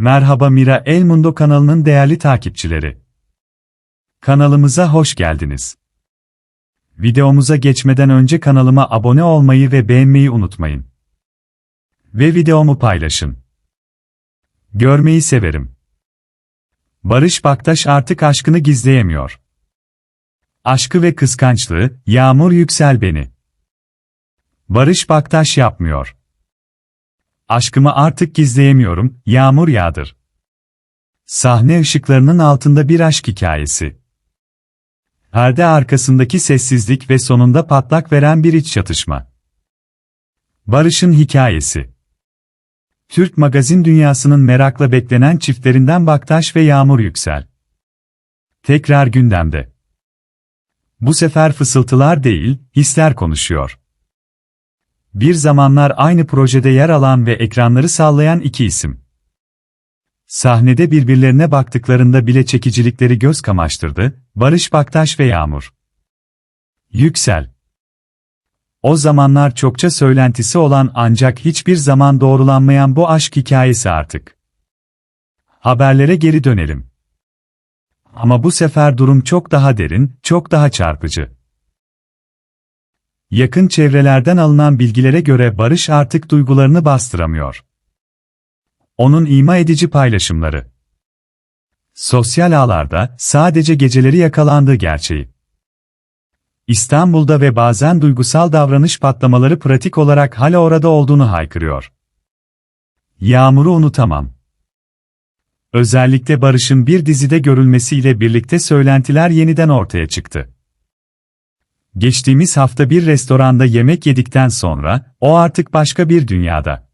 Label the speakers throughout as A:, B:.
A: Merhaba Mira El Mundo kanalının değerli takipçileri. Kanalımıza hoş geldiniz. Videomuza geçmeden önce kanalıma abone olmayı ve beğenmeyi unutmayın. Ve videomu paylaşın. Görmeyi severim. Barış Baktaş artık aşkını gizleyemiyor. Aşkı ve kıskançlığı, Yağmur Yüksel beni. Barış Baktaş yapmıyor. Aşkımı artık gizleyemiyorum, yağmur yağdır. Sahne ışıklarının altında bir aşk hikayesi. Perde arkasındaki sessizlik ve sonunda patlak veren bir iç çatışma. Barış'ın hikayesi. Türk magazin dünyasının merakla beklenen çiftlerinden Baktaş ve Yağmur Yüksel. Tekrar gündemde. Bu sefer fısıltılar değil, hisler konuşuyor. Bir zamanlar aynı projede yer alan ve ekranları sallayan iki isim. Sahnede birbirlerine baktıklarında bile çekicilikleri göz kamaştırdı, Barış Baktaş ve Yağmur. Yüksel. O zamanlar çokça söylentisi olan ancak hiçbir zaman doğrulanmayan bu aşk hikayesi artık. Haberlere geri dönelim. Ama bu sefer durum çok daha derin, çok daha çarpıcı. Yakın çevrelerden alınan bilgilere göre Barış artık duygularını bastıramıyor. Onun ima edici paylaşımları. Sosyal ağlarda sadece geceleri yakalandığı gerçeği. İstanbul'da ve bazen duygusal davranış patlamaları pratik olarak hala orada olduğunu haykırıyor. Yağmur'u unutamam. Özellikle Barış'ın bir dizide görülmesiyle birlikte söylentiler yeniden ortaya çıktı. Geçtiğimiz hafta bir restoranda yemek yedikten sonra, o artık başka bir dünyada.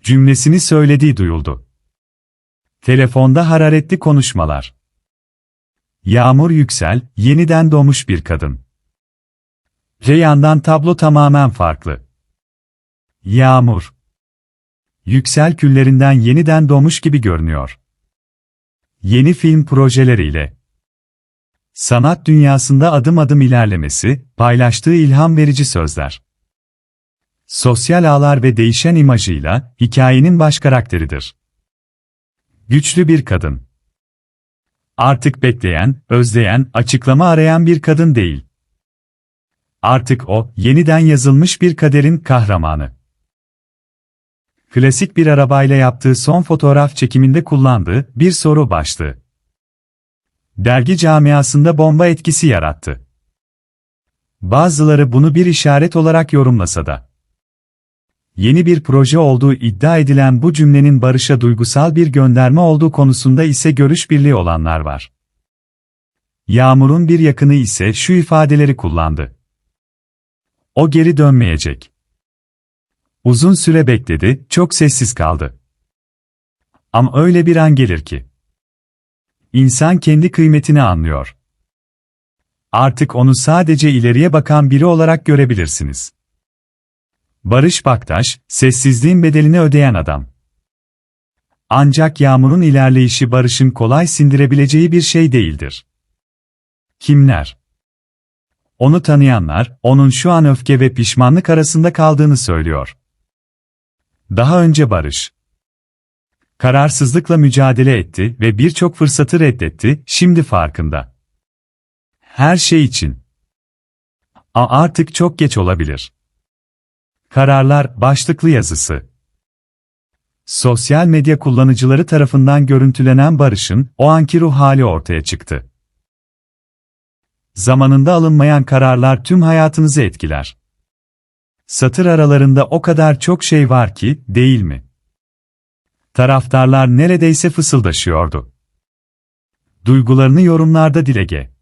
A: Cümlesini söylediği duyuldu. Telefonda hararetli konuşmalar. Yağmur Yüksel, yeniden doğmuş bir kadın. Reyhan'dan tablo tamamen farklı. Yağmur. Yüksel küllerinden yeniden doğmuş gibi görünüyor. Yeni film projeleriyle. Sanat dünyasında adım adım ilerlemesi, paylaştığı ilham verici sözler. Sosyal ağlar ve değişen imajıyla, hikayenin baş karakteridir. Güçlü bir kadın. Artık bekleyen, özleyen, açıklama arayan bir kadın değil. Artık o, yeniden yazılmış bir kaderin kahramanı. Klasik bir arabayla yaptığı son fotoğraf çekiminde kullandığı bir soru başlığı. Dergi camiasında bomba etkisi yarattı. Bazıları bunu bir işaret olarak yorumlasa da. Yeni bir proje olduğu iddia edilen bu cümlenin Barış'a duygusal bir gönderme olduğu konusunda ise görüş birliği olanlar var. Yağmur'un bir yakını ise şu ifadeleri kullandı. O geri dönmeyecek. Uzun süre bekledi, çok sessiz kaldı. Ama öyle bir an gelir ki. İnsan kendi kıymetini anlıyor. Artık onu sadece ileriye bakan biri olarak görebilirsiniz. Barış Baktaş, sessizliğin bedelini ödeyen adam. Ancak Yağmur'un ilerleyişi Barış'ın kolay sindirebileceği bir şey değildir. Kimler? Onu tanıyanlar, onun şu an öfke ve pişmanlık arasında kaldığını söylüyor. Daha önce Barış, kararsızlıkla mücadele etti ve birçok fırsatı reddetti, şimdi farkında. Her şey için. A artık çok geç olabilir. Kararlar başlıklı yazısı. Sosyal medya kullanıcıları tarafından görüntülenen Barış'ın o anki ruh hali ortaya çıktı. Zamanında alınmayan kararlar tüm hayatınızı etkiler. Satır aralarında o kadar çok şey var ki, değil mi? Taraftarlar neredeyse fısıldaşıyordu. Duygularını yorumlarda dilege.